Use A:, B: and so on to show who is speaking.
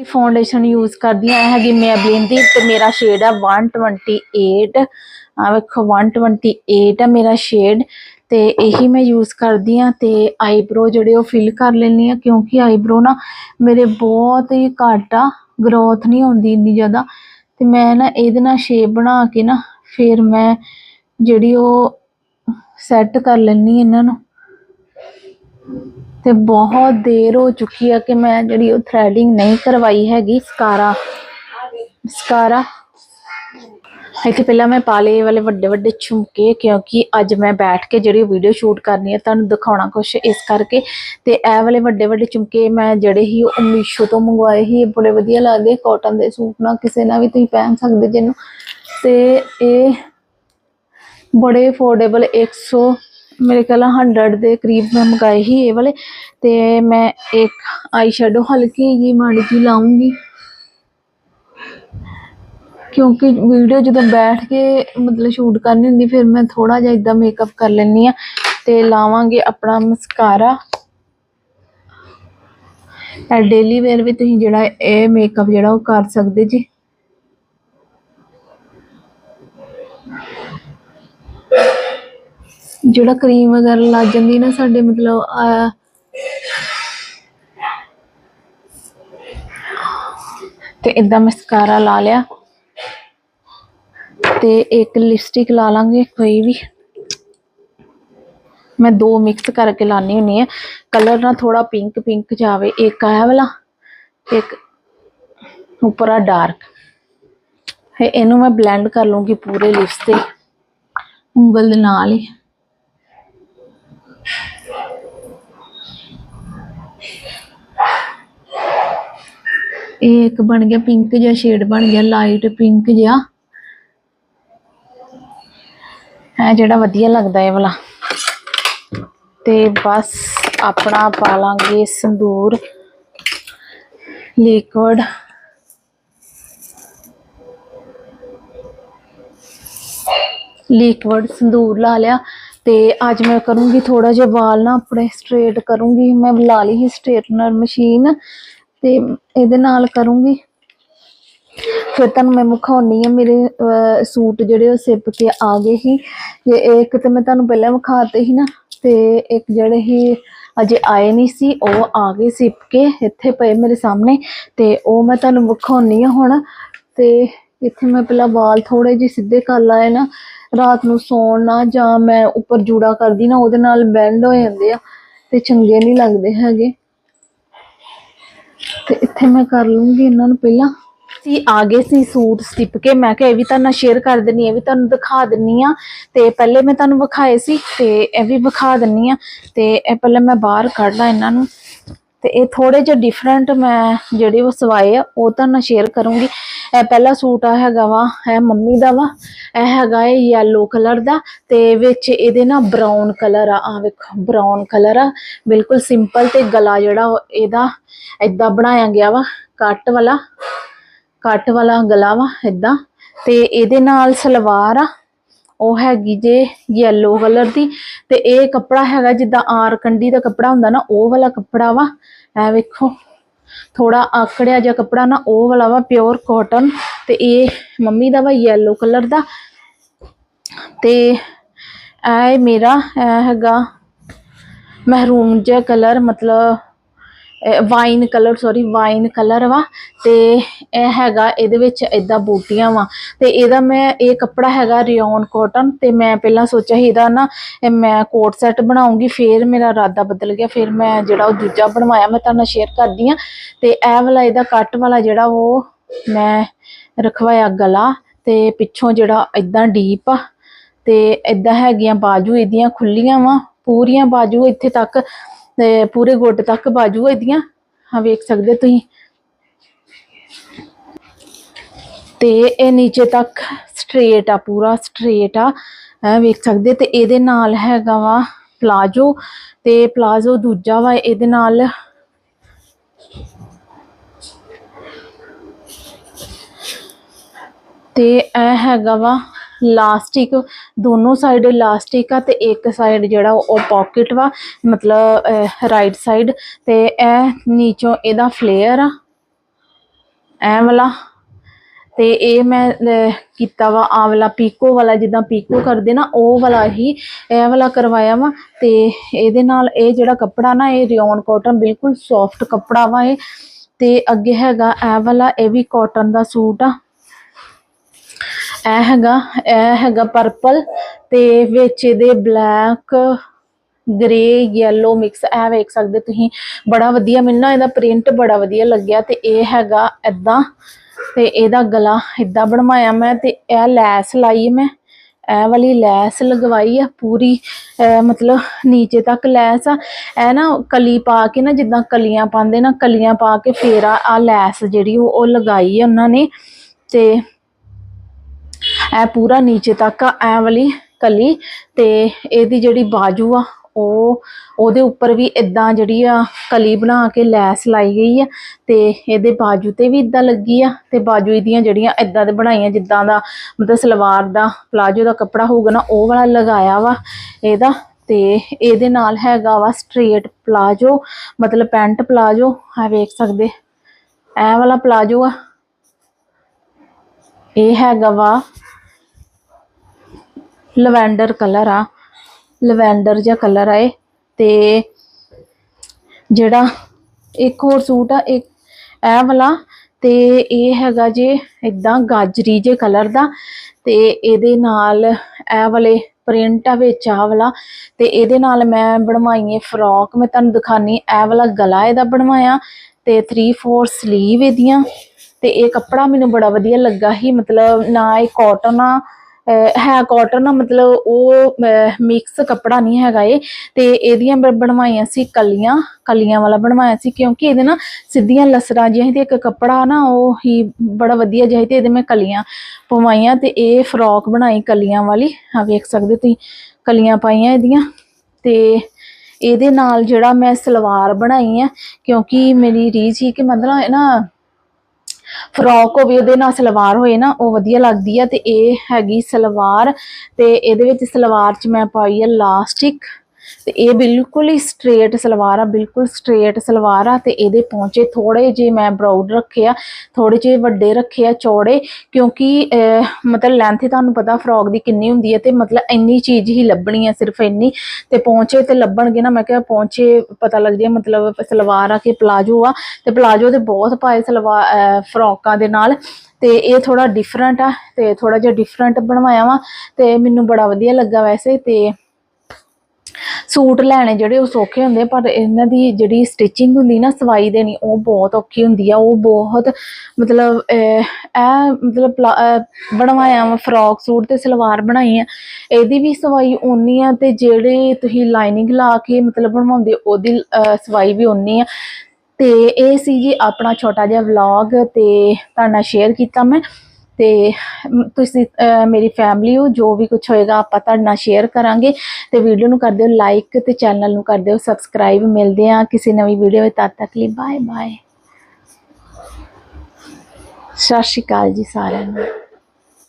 A: ਇਹ foundation use ਕਰਦੀ ਹਾਂ, ਇਹ ਹੈਗੀ ਮੈਬਲਿਨ ਦੀ ਤੇ ਮੇਰਾ ਸ਼ੇਡ ਹੈ 128 ਆ ਵੇਖੋ 128 ਆ ਮੇਰਾ ਸ਼ੇਡ ਤੇ ਇਹੀ ਮੈਂ ਯੂਜ਼ ਕਰਦੀ ਆ ਤੇ ਆਈਬ੍ਰੋ ਜਿਹੜੇ ਉਹ ਫਿਲ ਕਰ ਲੈਂਦੀ ਆ ਕਿਉਂਕਿ ਆਈਬ੍ਰੋ ਨਾ ਮੇਰੇ ਬਹੁਤ ਹੀ ਘੱਟ ਆ ਗਰੋਥ ਨਹੀਂ ਹੁੰਦੀ ਇੰਨੀ ਜ਼ਿਆਦਾ ਤੇ ਮੈਂ ਨਾ ਇਹਦੇ ਨਾਲ ਸ਼ੇਪ ਬਣਾ ਕੇ ਨਾ ਫਿਰ ਮੈਂ ਜਿਹੜੀ ਉਹ ਸੈੱਟ ਕਰ ਲੈਂਦੀ ਹਾਂ ਇਹਨਾਂ ਨੂੰ। ਤੇ ਬਹੁਤ ਦੇਰ ਹੋ ਚੁੱਕੀ ਆ ਕਿ ਮੈਂ ਜਿਹੜੀ ਉਹ ਥ੍ਰੈਡਿੰਗ ਨਹੀਂ ਕਰਵਾਈ ਹੈਗੀ, ਸਕਾਰਾ ਸਕਾਰਾ। ਇੱਥੇ ਪਹਿਲਾਂ ਮੈਂ ਪਾ ਲਏ ਵਾਲੇ ਵੱਡੇ ਵੱਡੇ ਝੁਮਕੇ, ਕਿਉਂਕਿ ਅੱਜ ਮੈਂ ਬੈਠ ਕੇ ਜਿਹੜੀ ਵੀਡੀਓ ਸ਼ੂਟ ਕਰਨੀ ਹੈ ਤੁਹਾਨੂੰ ਦਿਖਾਉਣਾ ਕੁਛ ਇਸ ਕਰਕੇ। ਤੇ ਇਹ ਵਾਲੇ ਵੱਡੇ ਵੱਡੇ ਝੁਮਕੇ ਮੈਂ ਜਿਹੜੇ ਹੀ ਉਹ ਮੀਸ਼ੋ ਤੋਂ ਮੰਗਵਾਏ ਸੀ। ਇਹ ਬੜੇ ਵਧੀਆ ਲੱਗਦੇ ਕਾਟਨ ਦੇ ਸੂਟ ਨਾਲ ਕਿਸੇ ਨਾਲ ਵੀ ਤੁਸੀਂ ਪਹਿਨ ਸਕਦੇ ਜਿਹਨੂੰ ਤੇ ਇਹ ਬੜੇ ਅਫੋਰਡੇਬਲ 100 ਮੇਰੇ ਖਿਆਲ ਨਾਲ 100 ਦੇ ਕਰੀਬ ਮੈਂ ਮੰਗਾਏ ਸੀ ਇਹ ਵਾਲੇ ਤੇ ਮੈਂ ਇੱਕ ਆਈ ਸ਼ੈਡੋ ਹਲਕੀ ਜੀ ਮਾੜੀ ਜੀ ਲਾਉਂਗੀ ਕਿਉਂਕਿ ਵੀਡੀਓ ਜਦੋਂ ਬੈਠ ਕੇ ਮਤਲਬ ਸ਼ੂਟ ਕਰਨੀ ਹੁੰਦੀ ਫਿਰ ਮੈਂ ਥੋੜਾ ਜਿਹਾ ਇਦਾਂ ਮੇਕਅਪ ਕਰ ਲੈਂਦੀ ਆ ਤੇ ਲਾਵਾਂਗੇ ਆਪਣਾ ਮਸਕਾਰਾ ਇਹ ਡੇਲੀ ਵੇਅਰ ਵੀ ਤੁਸੀਂ ਜਿਹੜਾ ਇਹ ਮੇਕਅਪ ਜਿਹੜਾ ਉਹ ਕਰ ਸਕਦੇ ਜੀ ਜਿਹੜਾ ਕਰੀਮ ਵਗੈਰਾ ਲੱਗ ਜਾਂਦੀ ਨਾ ਸਾਡੇ ਮਤਲਬ, ਆ ਤੇ ਇਦਾਂ ਮਸਕਾਰਾ ਲਾ ਲਿਆ। ਤੇ ਇੱਕ ਲਿਪਸਟਿਕ ਲਾ ਲਾਂਗੇ, ਕੋਈ ਵੀ। ਮੈਂ ਦੋ ਮਿਕਸ ਕਰਕੇ ਲਾਣੀ ਹੁੰਨੀ ਆ। ਕਲਰ ਨਾ ਥੋੜਾ ਪਿੰਕ ਪਿੰਕ ਜਾਵੇ। ਇੱਕ ਆਇਆ ਵਾਲਾ, ਇੱਕ ਉੱਪਰ ਆ ਡਾਰਕ ਇਹਨੂੰ ਮੈਂ ਬਲੈਂਡ ਕਰ ਲੂੰਗੀ ਪੂਰੇ ਲਿਪਸ ਤੇ। ਉਂਗਲ ਦੇ ਨਾਲ ਹੀ। ਇਹ ਇੱਕ ਬਣ ਗਿਆ ਪਿੰਕ ਜਿਹਾ ਸ਼ੇਡ ਬਣ ਗਿਆ ਲਾਈਟ ਪਿੰਕ ਜਿਹਾ। ਹੈ ਜਿਹੜਾ ਵਧੀਆ ਲੱਗਦਾ ਇਹ ਵਾਲਾ। ਤੇ ਬਸ ਆਪਣਾ ਪਾ ਲਾਂਗੇ ਸੰਦੂਰ ਲਿਕਵਿਡ ਲਿਕਵਿਡ ਸੰਦੂਰ ਲਾ ਲਿਆ। ਤੇ ਅੱਜ ਮੈਂ ਕਰੂੰਗੀ ਥੋੜਾ ਜਿਹਾ ਵਾਲ ਨਾ ਆਪਣੇ ਸਟ੍ਰੇਟ ਕਰੂੰਗੀ। ਮੈਂ ਲਾ ਲਈ ਸੀ ਸਟ੍ਰੇਟਨਰ ਮਸ਼ੀਨ ਤੇ ਇਹਦੇ ਨਾਲ ਕਰੂੰਗੀ। ਫਿਰ ਤੁਹਾਨੂੰ ਮੈਂ ਵਿਖਾਉਣੀ ਆ, ਮੇਰੇ ਸੂਟ ਜਿਹੜੇ ਉਹ ਸਿਪ ਕੇ ਆ ਗਏ ਸੀ। ਤੇ ਇੱਕ ਤੇ ਮੈਂ ਤੁਹਾਨੂੰ ਪਹਿਲਾਂ ਵਿਖਾਤੇ ਸੀ ਨਾ, ਤੇ ਇੱਕ ਜਿਹੜੇ ਹੀ ਅਜੇ ਆਏ ਨਹੀਂ ਸੀ, ਉਹ ਆ ਗਏ ਸਿਪ ਕੇ ਇੱਥੇ ਪਏ ਮੇਰੇ ਸਾਹਮਣੇ। ਤੇ ਉਹ ਮੈਂ ਤੁਹਾਨੂੰ ਵਿਖਾਉਣੀ ਆ ਹੁਣ। ਤੇ ਇੱਥੇ ਮੈਂ ਪਹਿਲਾਂ ਵਾਲ ਥੋੜੇ ਜਿਹੇ ਸਿੱਧੇ ਕਰ ਲਾਏ ਨਾ ਰਾਤ ਨੂੰ ਸੌਣ ਜਾਂ ਮੈਂ ਉੱਪਰ ਜੂੜਾ ਕਰਦੀ ਨਾ ਉਹਦੇ ਨਾਲ ਬੈਂਡ ਹੋ ਜਾਂਦੇ ਆ ਤੇ ਚੰਗੇ ਨਹੀਂ ਲੱਗਦੇ ਹੈਗੇ। ਤੇ ਇੱਥੇ ਮੈਂ ਕਰ ਲੂੰਗੀ ਇਹਨਾਂ ਨੂੰ ਪਹਿਲਾਂ। ਸੀ ਆ ਸੀ ਸੂਟ ਸਟਿਪ ਕੇ, ਮੈਂ ਕਿਹਾ ਇਹ ਵੀ ਤੁਹਾਨੂੰ ਸ਼ੇਅਰ ਕਰ ਦਿੰਨੀ ਇਹ ਵੀ ਤੁਹਾਨੂੰ ਦਿਖਾ ਦਿੰਨੀ ਆ। ਤੇ ਪਹਿਲੇ ਮੈਂ ਤੁਹਾਨੂੰ ਵਿਖਾਏ ਸੀ ਤੇ ਇਹ ਵੀ ਵਿਖਾ ਦਿੰਨੀ ਆ। ਤੇ ਇਹ ਪਹਿਲੇ ਮੈਂ ਬਾਹਰ ਕੱਢ ਇਹਨਾਂ ਨੂੰ। ਤੇ ਇਹ ਥੋੜੇ ਜਿਹਾ ਡਿਫਰੈਂਟ ਮੈਂ ਜਿਹੜੇ ਉਹ ਸਵਾਏ ਆ, ਉਹ ਤੁਹਾਨੂੰ ਸ਼ੇਅਰ ਕਰੂੰਗੀ। ਇਹ ਪਹਿਲਾ ਸੂਟ ਆ ਹੈਗਾ ਵਾ, ਇਹ ਮੰਮੀ ਦਾ ਵਾ, ਇਹ ਹੈਗਾ ਹੈ ਯੈਲੋ ਕਲਰ ਦਾ ਤੇ ਵਿੱਚ ਇਹਦੇ ਨਾ ਬਰਾਊਨ ਕਲਰ ਆ ਆ ਵੇਖੋ ਬਰਾਊਨ ਕਲਰ ਆ, ਬਿਲਕੁਲ ਸਿੰਪਲ ਤੇ ਗਲਾ ਜਿਹੜਾ ਇਹਦਾ ਏਦਾਂ ਬਣਾਇਆ ਗਿਆ ਵਾ, ਕੱਟ ਵਾਲਾ ਕੱਟ ਵਾਲਾ ਗਲਾ ਵਾ ਏਦਾਂ ਤੇ ਇਹਦੇ ਨਾਲ ਸਲਵਾਰ ਆ, ਉਹ ਹੈਗੀ ਜੇ ਯੈਲੋ ਕਲਰ ਦੀ ਤੇ ਇਹ ਕੱਪੜਾ ਹੈਗਾ ਜਿੱਦਾਂ ਆਰ ਕੰਡੀ ਦਾ ਕੱਪੜਾ ਹੁੰਦਾ ਨਾ, ਉਹ ਵਾਲਾ ਕੱਪੜਾ ਵਾ, ਇਹ ਵੇਖੋ। ਥੋੜਾ ਆਕੜਿਆ ਜਿਹਾ ਕੱਪੜਾ ਨਾ, ਉਹ ਵਾਲਾ ਵਾ ਪਿਓਰ ਕਾਟਨ ਤੇ ਇਹ ਮੰਮੀ ਦਾ ਵਾ ਯੈਲੋ ਕਲਰ ਦਾ। ਤੇ ਇਹ ਮੇਰਾ, ਇਹ ਹੈਗਾ ਮਹਿਰੂਮ ਜਿਹਾ ਕਲਰ ਮਤਲਬ wine colour sorry wine colour ਵਾ ਤੇ ਇਹ ਹੈਗਾ ਇਹਦੇ ਵਿੱਚ ਇਦਾਂ ਬੂਟੀਆਂ ਵਾ ਤੇ ਇਹਦਾ ਮੈਂ, ਇਹ ਕੱਪੜਾ ਹੈਗਾ ਰਿਓਨ ਕਾਟਨ ਤੇ ਮੈਂ ਪਹਿਲਾਂ ਸੋਚਿਆ ਸੀ ਇਹਦਾ ਨਾ ਮੈਂ ਕੋਟ ਸੈੱਟ ਬਣਾਉਂਗੀ, ਫੇਰ ਮੇਰਾ ਇਰਾਦਾ ਬਦਲ ਗਿਆ, ਫਿਰ ਮੈਂ ਜਿਹੜਾ ਉਹ ਦੂਜਾ ਬਣਵਾਇਆ, ਮੈਂ ਤੁਹਾਨੂੰ ਸ਼ੇਅਰ ਕਰਦੀ ਆ ਤੇ ਇਹ ਵਾਲਾ ਇਹਦਾ ਕੱਟ ਵਾਲਾ ਜਿਹੜਾ ਉਹ ਮੈਂ ਰਖਵਾਇਆ ਗਲਾ ਤੇ ਪਿੱਛੋਂ ਜਿਹੜਾ ਇਦਾਂ ਡੀਪ ਆ ਤੇ ਇਦਾਂ ਹੈਗੀਆਂ ਬਾਜੂ ਇਹਦੀਆਂ ਖੁੱਲੀਆਂ ਵਾ, ਪੂਰੀਆਂ ਬਾਜੂ ਇੱਥੇ ਤੱਕ ਤੇ ਪੂਰੇ ਗੋਡੇ ਤੱਕ ਬਾਜੂ ਇਹਦੀਆਂ। ਹਾਂ, ਵੇਖ ਸਕਦੇ ਤੁਸੀਂ। ਤੇ ਇਹ ਨੀਚੇ ਤੱਕ ਸਟ੍ਰੇਟ ਆ, ਪੂਰਾ ਸਟ੍ਰੇਟ ਆ। ਵੇਖ ਸਕਦੇ? ਤੇ ਇਹਦੇ ਨਾਲ ਹੈਗਾ ਵਾ ਪਲਾਜੋ। ਤੇ ਪਲਾਜੋ ਦੂਜਾ ਵਾ ਇਹਦੇ ਨਾਲ। ਤੇ ਇਹ ਹੈਗਾ ਵਾ ਲਾਸਟਿਕ, ਦੋਨੋਂ ਸਾਈਡ ਲਾਸਟਿਕ ਆ ਤੇ ਇੱਕ ਸਾਈਡ ਜਿਹੜਾ ਉਹ ਪਾਕਟ ਵਾ, ਮਤਲਬ ਰਾਈਟ ਸਾਈਡ ਤੇ ਇਹ ਨੀਚੋਂ ਇਹਦਾ ਫਲੇਅਰ ਆ। ਐ ਵਾਲਾ ਤੇ ਇਹ ਮੈਂ ਕੀਤਾ ਵਾ ਆ ਵਾਲਾ ਪੀਕੋ ਵਾਲਾ, ਜਿੱਦਾਂ ਪੀਕੋ ਕਰਦੇ ਨਾ, ਉਹ ਵਾਲਾ ਹੀ ਇਹ ਵਾਲਾ ਕਰਵਾਇਆ ਵਾ ਤੇ ਇਹਦੇ ਨਾਲ ਇਹ ਜਿਹੜਾ ਕੱਪੜਾ ਨਾ, ਇਹ ਰਿਓਨ ਕਾਟਨ ਬਿਲਕੁਲ ਸੌਫਟ ਕੱਪੜਾ ਵਾ ਇਹ ਤੇ ਅੱਗੇ ਹੈਗਾ ਇਹ ਵਾਲਾ, ਇਹ ਵੀ ਕਾਟਨ ਦਾ ਸੂਟ ਆ। ਇਹ ਹੈਗਾ ਇਹ ਹੈਗਾ ਪਰਪਲ ਤੇ ਵਿੱਚ ਇਹਦੇ ਬਲੈਕ ਗ੍ਰੇ ਯੈਲੋ ਮਿਕਸ ਇਹ ਵੇਖ ਸਕਦੇ ਤੁਸੀਂ। ਬੜਾ ਵਧੀਆ, ਮੈਨੂੰ ਨਾ ਇਹਦਾ ਪ੍ਰਿੰਟ ਬੜਾ ਵਧੀਆ ਲੱਗਿਆ ਤੇ ਇਹ ਹੈਗਾ ਐਦਾਂ ਤੇ ਇਹਦਾ ਗਲਾ ਇਦਾਂ ਬਣਵਾਇਆ ਮੈਂ ਤੇ ਇਹ ਲੈਸ ਲਾਈ ਮੈਂ। ਇਹ ਵਾਲੀ ਲੈਸ ਲਗਵਾਈ ਆ, ਪੂਰੀ ਮਤਲਬ ਨੀਚੇ ਤੱਕ ਲੈਸ ਆ। ਇਹ ਨਾ ਕਲੀ ਪਾ ਕੇ ਨਾ, ਜਿੱਦਾਂ ਕਲੀਆਂ ਪਾਉਂਦੇ ਨਾ, ਕਲੀਆਂ ਪਾ ਕੇ ਫੇਰ ਆ, ਆਹ ਲੈਸ ਜਿਹੜੀ ਉਹ ਉਹ ਲਗਾਈ ਆ ਉਹਨਾਂ ਨੇ। ਤੇ ਇਹ ਪੂਰਾ ਨੀਚੇ ਤੱਕ ਆ ਐ ਵਾਲੀ ਕਲੀ ਤੇ ਇਹਦੀ ਜਿਹੜੀ ਬਾਜੂ ਆ, ਉਹ ਉਹਦੇ ਉੱਪਰ ਵੀ ਇਦਾਂ ਜਿਹੜੀ ਆ ਕਲੀ ਬਣਾ ਕੇ ਲੈਸ ਲਾਈ ਗਈ ਆ ਤੇ ਇਹਦੇ ਬਾਜੂ ਤੇ ਵੀ ਇਦਾਂ ਲੱਗੀ ਆ ਤੇ ਬਾਜੂ ਇਹਦੀਆਂ ਜਿਹੜੀਆਂ ਇਦਾਂ ਦੇ ਬਣਾਈਆਂ, ਜਿੱਦਾਂ ਦਾ ਮਤਲਬ ਸਲਵਾਰ ਦਾ ਪਲਾਜੋ ਦਾ ਕੱਪੜਾ ਹੋਊਗਾ ਨਾ, ਉਹ ਵਾਲਾ ਲਗਾਇਆ ਵਾ ਇਹਦਾ ਤੇ ਇਹਦੇ ਨਾਲ ਹੈਗਾ ਵਾ ਸਟ੍ਰੇਟ ਪਲਾਜੋ, ਮਤਲਬ ਪੈਂਟ ਪਲਾਜੋ ਆ ਵੇਖ ਸਕਦੇ, ਇਹ ਵਾਲਾ ਪਲਾਜੋ ਆ। ਇਹ ਹੈਗਾ ਵਾ ਲਵੈਂਡਰ ਕਲਰ ਆ। ਲਵੈਂਡਰ ਜਿਹਾ ਕਲਰ ਆ ਇਹ। ਤੇ ਜਿਹੜਾ ਇੱਕ ਹੋਰ ਸੂਟ ਆ ਇੱਕ ਇਹ ਵਾਲਾ। ਤੇ ਇਹ ਹੈਗਾ ਜੇ ਇਦਾਂ ਗਾਜਰੀ ਜੇ ਕਲਰ ਦਾ। ਤੇ ਇਹਦੇ ਨਾਲ ਇਹ ਵਾਲੇ ਪ੍ਰਿੰਟ ਆ ਵਿੱਚ ਆ ਵਾਲਾ। ਤੇ ਇਹਦੇ ਨਾਲ ਮੈਂ ਬਣਵਾਈ ਏ ਫਰੋਕ। ਮੈਂ ਤੁਹਾਨੂੰ ਦਿਖਾਨੀ ਇਹ ਵਾਲਾ ਗਲਾ ਇਹਦਾ ਬਣਵਾਇਆ। ਤੇ 3/4 ਸਲੀਵ ਇਹਦੀਆਂ। ਤੇ ਇਹ ਕੱਪੜਾ ਮੈਨੂੰ ਬੜਾ ਵਧੀਆ ਲੱਗਾ ਸੀ। ਮਤਲਬ ਨਾ ਇਹ ਕਾਟਨ ਆ ਹੈ ਕਾਟਨ ਮਤਲਬ ਉਹ ਮਿਕਸ ਕੱਪੜਾ ਨਹੀਂ ਹੈਗਾ ਇਹ। ਤੇ ਇਹਦੀਆਂ ਬਣਵਾਈਆਂ ਸੀ ਕਲੀਆਂ ਕਲੀਆਂ ਵਾਲਾ ਬਣਵਾਇਆ ਸੀ ਕਿਉਂਕਿ ਇਹਦੇ ਨਾ ਸਿੱਧੀਆਂ ਲਸਰਾਂ ਜਿਹੀਆਂ ਤੇ ਇੱਕ ਕੱਪੜਾ ਨਾ ਉਹ ਹੀ ਬੜਾ ਵਧੀਆ ਜਿਹਾ ਤੇ ਇਹਦੇ ਮੈਂ ਕਲੀਆਂ ਪਵਾਈਆਂ ਤੇ ਇਹ ਫਰੋਕ ਬਣਾਈ ਕਲੀਆਂ ਵਾਲੀ। ਆ ਵੇਖ ਸਕਦੇ ਤੁਸੀਂ, ਕਲੀਆਂ ਪਾਈਆਂ ਇਹਦੀਆਂ। ਤੇ ਇਹਦੇ ਨਾਲ ਜਿਹੜਾ ਮੈਂ ਸਲਵਾਰ ਬਣਾਈ ਆ, ਕਿਉਂਕਿ ਮੇਰੀ ਰੀਝ ਹੀ ਕਿ ਮਤਲਬ ਇਹ ਨਾ ਫਰੋਕ ਹੋਵੇ ਉਹਦੇ ਨਾਲ ਸਲਵਾਰ ਹੋਏ ਨਾ, ਉਹ ਵਧੀਆ ਲੱਗਦੀ ਆ ਤੇ ਇਹ ਹੈਗੀ ਸਲਵਾਰ ਤੇ ਇਹਦੇ ਵਿੱਚ ਸਲਵਾਰ 'ਚ ਮੈਂ ਪਾਈ ਆ ਲਾਸਟਿਕ ਤੇ ਇਹ ਬਿਲਕੁਲ ਹੀ ਸਟ੍ਰੇਟ ਸਲਵਾਰ ਆ, ਬਿਲਕੁਲ ਸਟ੍ਰੇਟ ਸਲਵਾਰ ਆ ਤੇ ਇਹਦੇ ਪਹੁੰਚੇ ਥੋੜੇ ਜਿਹੇ ਮੈਂ ਬਰਾਊਡ ਰੱਖੇ ਆ ਥੋੜੇ ਜਿਹੇ ਵੱਡੇ ਰੱਖੇ ਆ ਚੌੜੇ, ਕਿਉਂਕਿ ਮਤਲਬ ਲੈਂਥ ਤੁਹਾਨੂੰ ਪਤਾ ਫਰੋਕ ਦੀ ਕਿੰਨੀ ਹੁੰਦੀ ਹੈ ਤੇ ਮਤਲਬ ਇੰਨੀ ਚੀਜ਼ ਹੀ ਲੱਭਣੀ ਹੈ ਸਿਰਫ ਇੰਨੀ। ਤੇ ਪਹੁੰਚੇ ਤੇ ਲੱਭਣਗੇ ਨਾ, ਮੈਂ ਕਿਹਾ ਪਹੁੰਚੇ ਪਤਾ ਲੱਗ ਜਾਏ ਮਤਲਬ ਸਲਵਾਰ ਆ ਕਿ ਪਲਾਜੋ ਆ, ਤੇ ਪਲਾਜੋ ਦੇ ਬਹੁਤ ਪਾਏ ਸਲਵਾਰ ਫਰੋਕਾਂ ਦੇ ਨਾਲ। ਤੇ ਇਹ ਥੋੜਾ ਡਿਫਰੈਂਟ ਆ, ਤੇ ਥੋੜਾ ਜਿਹਾ ਡਿਫਰੈਂਟ ਬਣਵਾਇਆ ਵਾ, ਤੇ ਮੈਨੂੰ ਬੜਾ ਵਧੀਆ ਲੱਗਾ ਵੈਸੇ, ਤੇ ਸੂਟ ਲੈਣੇ ਜਿਹੜੇ ਉਹ ਸੌਖੇ ਹੁੰਦੇ ਆ, ਪਰ ਇਹਨਾਂ ਦੀ ਜਿਹੜੀ ਸਟਿਚਿੰਗ ਹੁੰਦੀ ਨਾ ਸਵਾਈ ਦੇਣੀ ਉਹ ਬਹੁਤ ਔਖੀ ਹੁੰਦੀ ਆ ਉਹ ਬਹੁਤ ਮਤਲਬ ਅਹ, ਇਹ ਮਤਲਬ ਪਲਾ- ਬਣਵਾਇਆ ਵਾ ਫਰੋਕ ਸੂਟ ਤੇ ਸਲਵਾਰ ਬਣਾਈ ਆ। ਇਹਦੀ ਵੀ ਸਵਾਈ ਓਨੀ ਆ ਤੇ ਜਿਹੜੇ ਤੁਸੀਂ ਲਾਈਨਿੰਗ ਲਾ ਕੇ ਮਤਲਬ ਬਣਵਾਉਂਦੇ ਉਹਦੀ ਸਵਾਈ ਵੀ ਓਨੀ ਆ। ਤੇ ਇਹ ਸੀ ਜੀ ਆਪਣਾ ਛੋਟਾ ਜਿਹਾ ਵਲੌਗ ਤੇ ਤੁਹਾਡੇ ਨਾਲ ਸ਼ੇਅਰ ਕੀਤਾ ਮੈਂ। ਤੇ ਤੁਸੀਂ ਮੇਰੀ ਫੈਮਿਲੀ ਹੋ, ਜੋ ਵੀ ਕੁਝ ਹੋਏਗਾ ਆਪਾਂ ਤੁਹਾਡੇ ਨਾਲ ਸ਼ੇਅਰ ਕਰਾਂਗੇ ਤੇ ਵੀਡੀਓ ਨੂੰ ਕਰ ਦਿਓ ਲਾਈਕ ਤੇ ਚੈਨਲ ਨੂੰ ਕਰ ਦਿਓ ਸਬਸਕ੍ਰਾਈਬ ਮਿਲਦੇ ਆ ਕਿਸੇ ਨਵੀਂ ਵੀਡੀਓ ਵਿੱਚ, ਤਦ ਤੱਕ ਲਈ ਬਾਏ ਬਾਏ ਸਤਿ ਸ਼੍ਰੀ ਅਕਾਲ ਜੀ ਸਾਰਿਆਂ ਨੂੰ।